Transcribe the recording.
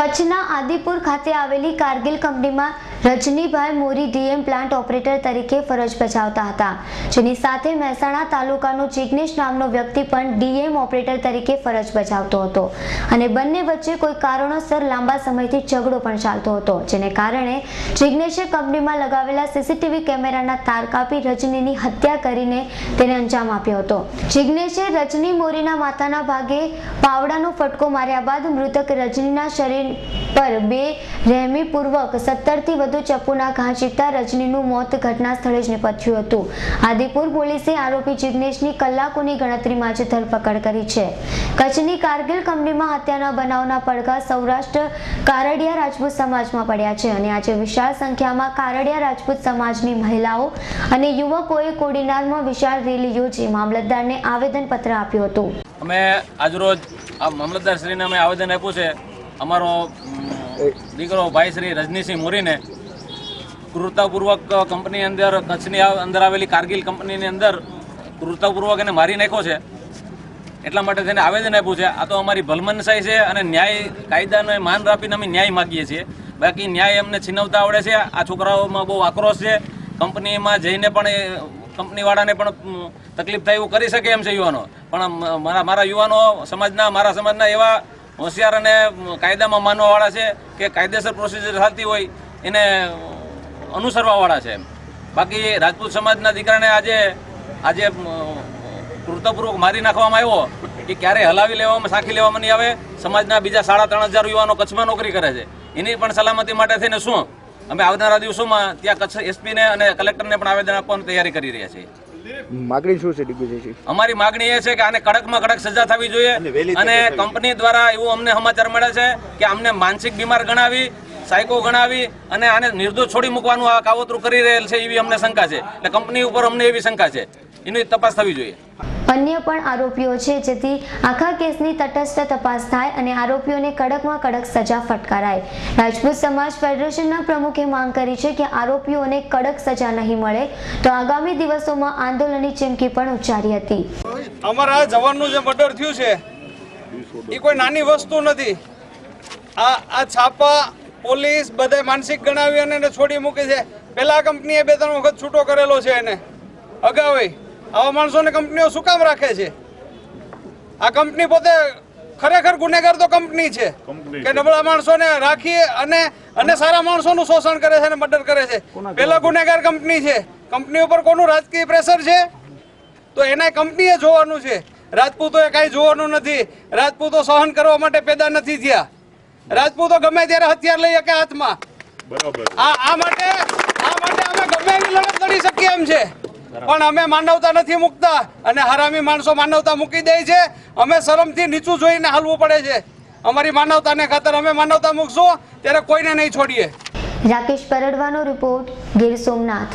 કચ્છના આદિપુર ખાતે આવેલી કારગિલ કંપનીમાં Rajnibhai Mori DM plant operator તરીકે ફરજ બજાવતા હતા, જેની સાથે મહેસાણા તાલુકાનો જિગ્નેશ નામનો વ્યક્તિ પણ ડીએમ ઓપરેટર તરીકે ફરજ બજાવતો હતો અને બંને વચ્ચે કોઈ કારણોસર લાંબા સમયથી ઝઘડો પણ ચાલતો હતો, જેને કારણે જિગ્નેશે કંપનીમાં લગાવેલા સીસીટીવી કેમેરાના તાર કાપી રજનીની હત્યા કરીને તેને અંજામ આપ્યો હતો. જિગ્નેશે રજની મોરીના માથાના ભાગે પાવડાનો ફટકો માર્યા બાદ મૃતક રજનીના શરીર પર બે રહેમીપૂર્વક સત્તરથી વધુ ચપ્પુના ઘા ચીકતા રજનીનું મોત ઘટના સ્થળે જ નિપજ્યું હતું. આદિપુર પોલીસે આરોપી જિજ્ઞેશની કલાકોની ગણતરીમાં જ ધરપકડ કરી છે. કચ્છની કારગિલ કંપનીમાં હત્યાના બનાવના પડઘા સૌરાષ્ટ્ર કારડિયા રાજપૂત સમાજમાં પડ્યા છે અને આજે વિશાળ સંખ્યામાં કારડિયા રાજપૂત સમાજની મહિલાઓ અને યુવકોએ કોડીનારમાં વિશાળ રેલી યોજી મામલતદારને આવેદનપત્ર આપ્યું હતું. અમે આજરોજ આ મામલતદારશ્રીને અમે આવેદન આપ્યું છે. અમારો દીકરો ભાઈ શ્રી રજનીસિંહ મોરીને ક્રૂરતાપૂર્વક કંપની અંદર, કચ્છની અંદર આવેલી કારગિલ કંપનીની અંદર ક્રૂરતાપૂર્વક એને મારી નાખ્યો છે. એટલા માટે તેને આવેદન આપ્યું છે. આ તો અમારી ભલમનસાઈ છે અને ન્યાય, કાયદાને માન રાખીને અમે ન્યાય માગીએ છીએ. બાકી ન્યાય અમને છીનવતા આવડે છે. આ છોકરાઓમાં બહુ આક્રોશ છે. કંપનીમાં જઈને પણ એ, કંપનીવાળાને પણ તકલીફ થાય એવું કરી શકે એમ છે યુવાનો. પણ મારા મારા યુવાનો સમાજના, મારા સમાજના એવા હોશિયાર અને કાયદામાં માનવાવાળા છે કે કાયદેસર પ્રોસિજર થતી હોય, એને અનુસરવાવાળા છે બાકી રાજપૂત સમાજના દીકરાને આજે આજે કૃતપૂર્વક મારી નાખવામાં આવ્યો એ ક્યારે હલાવી લેવામાં સાખી લેવામાં નહીં આવે. સમાજના બીજા સાડા ત્રણ હજાર યુવાનો કચ્છમાં નોકરી કરે છે. એની પણ સલામતી માટે થઈને શું? અમે આવનારા દિવસોમાં ત્યાં કચ્છ એસપીને અને કલેક્ટરને પણ આવેદન આપવાની તૈયારી કરી રહ્યા છીએ. માગણી શું છે દિગ્વિજયજી અમારી માગણી એ છે કે આને કડકમાં કડક સજા થવી જોઈએ અને કંપની દ્વારા એવું અમને સમાચાર મળે છે કે અમને માનસિક બીમાર ગણાવી સાયકો ગણાવી અને આને નિર્દોષ છોડી મૂકવાનું આ કાવતરું કરી રહેલ છે એવી અમને શંકા છે. એટલે કંપની ઉપર અમને એવી શંકા છે. એની તપાસ થવી જોઈએ. અન્ય પણ આરોપીઓ છે જેથી આખા કેસની તટસ્થ તપાસ થાય અને આરોપીઓને કડકમાં કડક સજા ફટકારાય. રાજપૂત સમાજ ફેડરેશનના પ્રમુખે માંગ કરી છે કે આરોપીઓને કડક સજા નહીં મળે તો આગામી દિવસોમાં આંદોલનની ચીમકી પણ ઉચ્ચારી હતી. અમારા જવાનનું જે મર્ડર થયું છે એ કોઈ નાની વસ્તુ નથી. આ આ છાપા પોલીસ બધે માનસિક ગણાવી અને એને છોડી મૂકી છે. પહેલા કંપનીએ બે ત્રણ વખત છૂટો કરેલો છે એને. અગાઉ આવા માણસોને કંપનીઓ શું કામ રાખે છે? આ કંપની પોતે ખરેખર ગુનેગાર તો કંપની છે. કે નબળા માણસોને રાખી અને અને સારા માણસોનું શોષણ કરે છે અને મર્ડર કરે છે. પહેલા ગુનેગાર કંપની છે. કંપની ઉપર કોનું રાજકીય પ્રેશર છે? તો એને કંપનીએ જોવાનું છે. રાજપૂતોએ કાંઈ જોવાનું નથી. રાજપૂતો સહન કરવા માટે પેદા નથી થયા. રાજપૂતો ગમે ત્યારે હથિયાર લઈ શકે હાથમાં. આ આ માટે આ માટે અમે ગમે એવી લડત લડી શકીએ એમ છે. પણ અમે માનવતા નથી મૂકતા અને હરામી માણસો માનવતા મૂકી દે છે. અમે શરમથી નીચું જોઈને હાલવું પડે છે. અમારી માનવતાને ખાતર અમે માનવતા મૂકશું. ત્યારે કોઈને નહીં છોડીએ. રાકેશ પરડવાનો રિપોર્ટ ગીર સોમનાથ.